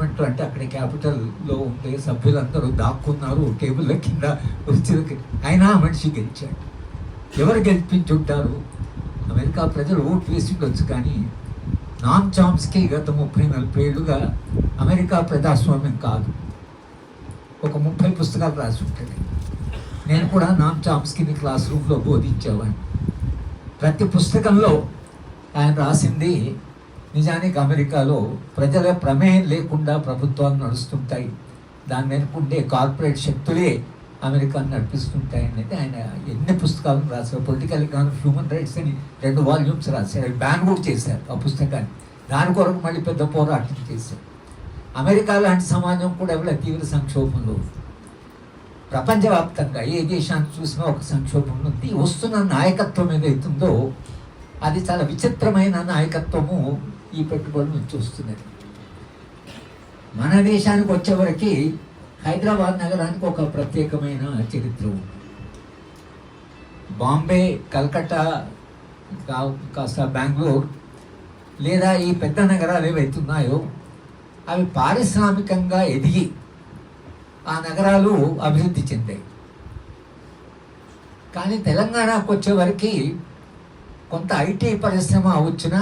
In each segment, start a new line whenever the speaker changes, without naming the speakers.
Parliament అంటే అక్కడ క్యాపిటల్లో ఉండే సభ్యులందరూ దాక్కున్నారు టేబుల్ కింద వచ్చి అయినా ఆ మనిషి గెలిచాడు. ఎవరు గెలిపించుంటారు? అమెరికా ప్రజలు ఓటు వేసి ఉండొచ్చు కానీ నామ్ చాంప్స్కి గత ముప్పై నలభై ఏళ్ళుగా అమెరికా ప్రజాస్వామ్యం కాదు. ఒక ముప్పై పుస్తకాలు రాసి ఉంటుంది. నేను కూడా నామ్ చాంప్స్కిని క్లాస్ రూమ్లో బోధించేవాడిని. ప్రతి పుస్తకంలో ఆయన రాసింది నిజానికి అమెరికాలో ప్రజల ప్రమేయం లేకుండా ప్రభుత్వాలు నడుస్తుంటాయి. దాని వెనుక ఉండే కార్పొరేట్ శక్తులే అమెరికాను నడిపిస్తుంటాయి అనేది ఆయన ఎన్ని పుస్తకాలు రాశారు పొలిటికల్ ఎకానమీ హ్యూమన్ రైట్స్ అని రెండు వాల్యూమ్స్ రాశారు. అవి బ్యాన్ కూడా చేశారు ఆ పుస్తకాన్ని. దాని కొరకు మళ్ళీ పెద్ద పోరాటం చేశారు. అమెరికా లాంటి సమాజం కూడా ఎవరి తీవ్ర సంక్షోభంలో ఉంది. ప్రపంచవ్యాప్తంగా ఏ దేశాన్ని చూసినా ఒక సంక్షోభం ఉంది. వస్తున్న నాయకత్వం ఏదైతుందో అది చాలా విచిత్రమైన నాయకత్వము ఈ పెట్టుబడి నుంచి వస్తున్నది. మన దేశానికి వచ్చేవరకు హైదరాబాద్ నగరానికి ఒక ప్రత్యేకమైన చరిత్ర ఉంది. బాంబే కలకట్టా కాస్త బెంగళూరు లేదా ఈ పెద్ద నగరాలు ఏవైతున్నాయో అవి పారిశ్రామికంగా ఎదిగి ఆ నగరాలు అభివృద్ధి చెందాయి. కానీ తెలంగాణకు వచ్చేవరకు కొంత ఐటీ పరిశ్రమ వచ్చినా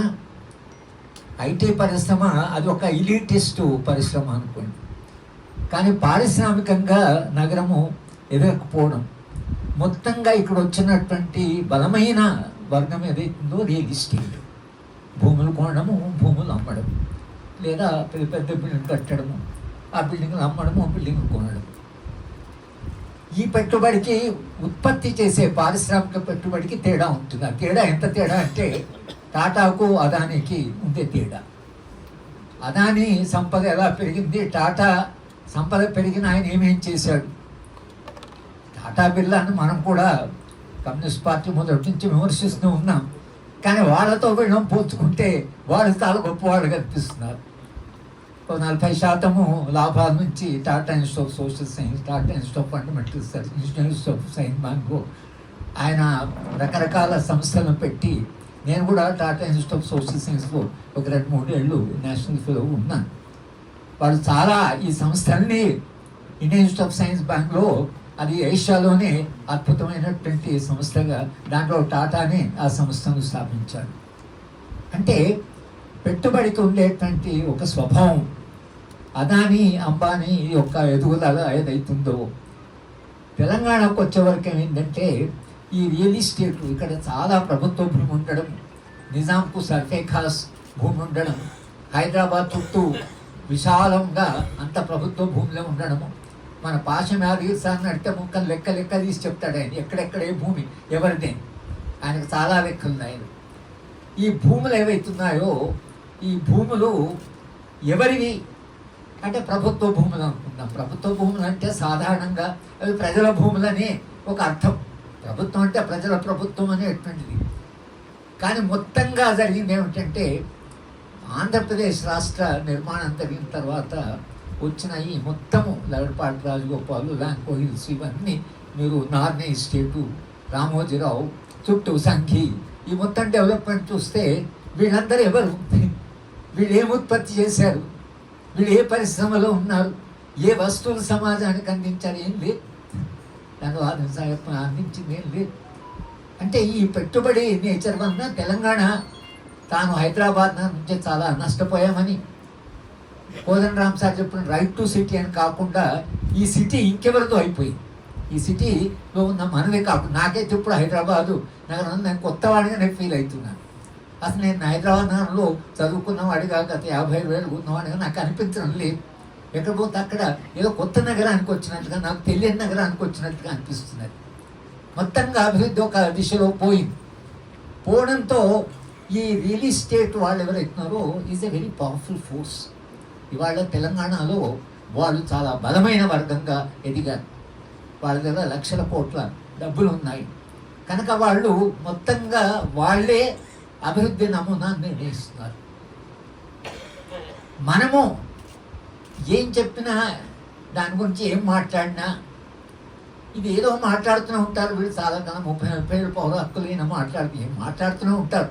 ఐటీ పరిశ్రమ అది ఒక ఇలీటిస్ట్ పరిశ్రమ అనుకోండి. కానీ పారిశ్రామికంగా నగరము ఎదగకపోవడం మొత్తంగా ఇక్కడ వచ్చినటువంటి బలమైన వర్గం ఏదైతుందో రియల్ ఎస్టేట్. భూములు కొనడము భూములు అమ్మడం లేదా పెద్ద పెద్ద బిల్డింగ్ కట్టడము ఆ బిల్డింగ్లు అమ్మడము ఆ బిల్డింగ్ కొనడం ఈ పెట్టుబడికి ఉత్పత్తి చేసే పారిశ్రామిక పెట్టుబడికి తేడా ఉంటుంది? ఆ తేడా ఎంత తేడా అంటే టాటాకు అదానికి ఉండే తేడా. అదాని సంపద ఎలా పెరిగింది? టాటా సంపద పెరిగిన ఆయన ఏమేం చేశాడు? టాటా బిర్లాను మనం కూడా కమ్యూనిస్ట్ పార్టీ మొదటి నుంచి విమర్శిస్తూ ఉన్నాం. కానీ వాళ్ళతో వీళ్ళం పోల్చుకుంటే వాళ్ళు చాలా గొప్పవాళ్ళు కనిపిస్తున్నారు. నలభై శాతము లాభాల నుంచి Tata institute of social science Tata institute of fundamental science institute of science bank ఆయన రకరకాల సంస్థలను పెట్టి నేను కూడా టాటా ఇన్స్టిట్యూట్ ఆఫ్ సోషల్ సైన్స్లో ఒక రెండు మూడు ఏళ్ళు నేషనల్ ఫెలో ఉన్నాను వాళ్ళు చాలా ఈ సంస్థల్ని ఇండియన్ ఇన్స్టిట్యూట్ ఆఫ్ సైన్స్ బ్యాంక్లో అది ఏషియాలోనే అద్భుతమైనటువంటి సంస్థగా దాంట్లో టాటానే ఆ సంస్థను స్థాపించారు. అంటే పెట్టుబడికి ఉండేటువంటి ఒక స్వభావం అదాని అంబానీ యొక్క ఎదుగుదల ఏదైతుందో. తెలంగాణకు వచ్చేవరకు ఏమైందంటే ఈ రియల్ ఎస్టేట్ ఇక్కడ చాలా ప్రభుత్వ భూమి ఉండడం నిజాంకు సర్ఫే ఖాస్ భూమి ఉండడం హైదరాబాద్ చుట్టూ విశాలంగా అంత ప్రభుత్వ భూమిలో ఉండడము. మన పాశం యాదగిరి నడితే ముక్కలు లెక్క లెక్క తీసి చెప్తాడు ఆయన. ఎక్కడెక్కడ ఏ భూమి ఎవరిదే? ఆయనకు చాలా లెక్కలు ఉన్నాయి ఈ భూములు ఏవైతున్నాయో ఈ భూములు ఎవరివి? అంటే ప్రభుత్వ భూములు అనుకుందాం. ప్రభుత్వ భూములు అంటే సాధారణంగా అవి ప్రజల భూములని ఒక అర్థం. ప్రభుత్వం అంటే ప్రజల ప్రభుత్వం అనేటువంటిది. కానీ మొత్తంగా జరిగింది ఏమిటంటే ఆంధ్రప్రదేశ్ రాష్ట్ర నిర్మాణం జరిగిన తర్వాత వచ్చిన ఈ మొత్తము లగడపాటి రాజగోపాలు ల్యాంకో హిల్స్ ఇవన్నీ మీరు నార్నే స్టేటు రామోజీరావు చుట్టూ సంఘి ఈ మొత్తం డెవలప్మెంట్ చూస్తే వీళ్ళందరూ ఎవరు? వీళ్ళు ఏం ఉత్పత్తి చేశారు? వీళ్ళు ఏ పరిశ్రమలో ఉన్నారు? ఏ వస్తువులు సమాజానికి అందించారు? ఏం లేదు దాని వాదన అందించింది లేదు. అంటే ఈ పెట్టుబడి నేచర్ వలన తెలంగాణ తాను హైదరాబాద్ నుంచి చాలా నష్టపోయామని. కోదండ రామ్ సార్ చెప్పిన రైట్ టు సిటీ అని కాకుండా ఈ సిటీ ఇంకెవరిదో అయిపోయింది. ఈ సిటీలో ఉన్న మనదే కాకుండా నాకైతే ఇప్పుడు హైదరాబాదు నగరం నేను కొత్త వాడిగా నేను ఫీల్ అవుతున్నాను. అసలు నేను హైదరాబాద్ నగరంలో చదువుకున్నవాడిగా గత యాభై వేలు ఉన్నవాడిగా నాకు అనిపించడం లేదు. ఎక్కడపోతే అక్కడ ఏదో కొత్త నగరానికి వచ్చినట్టుగా నాకు తెలియని నగరానికి వచ్చినట్టుగా అనిపిస్తున్నది. మొత్తంగా అభివృద్ధి ఒక దిశలో పోయింది. పోవడంతో ఈ రియల్ ఎస్టేట్ వాళ్ళు ఎవరైతున్నారో is a very powerful force ఇవాళ తెలంగాణలో వాళ్ళు చాలా బలమైన వర్గంగా ఎదిగారు. వాళ్ళ దగ్గర లక్షల కోట్ల డబ్బులు ఉన్నాయి. కనుక వాళ్ళు మొత్తంగా వాళ్ళే అభివృద్ధి నమూనా నిర్ణయిస్తున్నారు. మనము ఏం చెప్పినా? దాని గురించి ఏం మాట్లాడినా? ఇది ఏదో మాట్లాడుతూనే ఉంటారు వీళ్ళు చాలా కాలం ముప్పై నలభై ఏళ్ళు పౌర హక్కులు మాట్లాడుతూ ఏం మాట్లాడుతూనే ఉంటారు?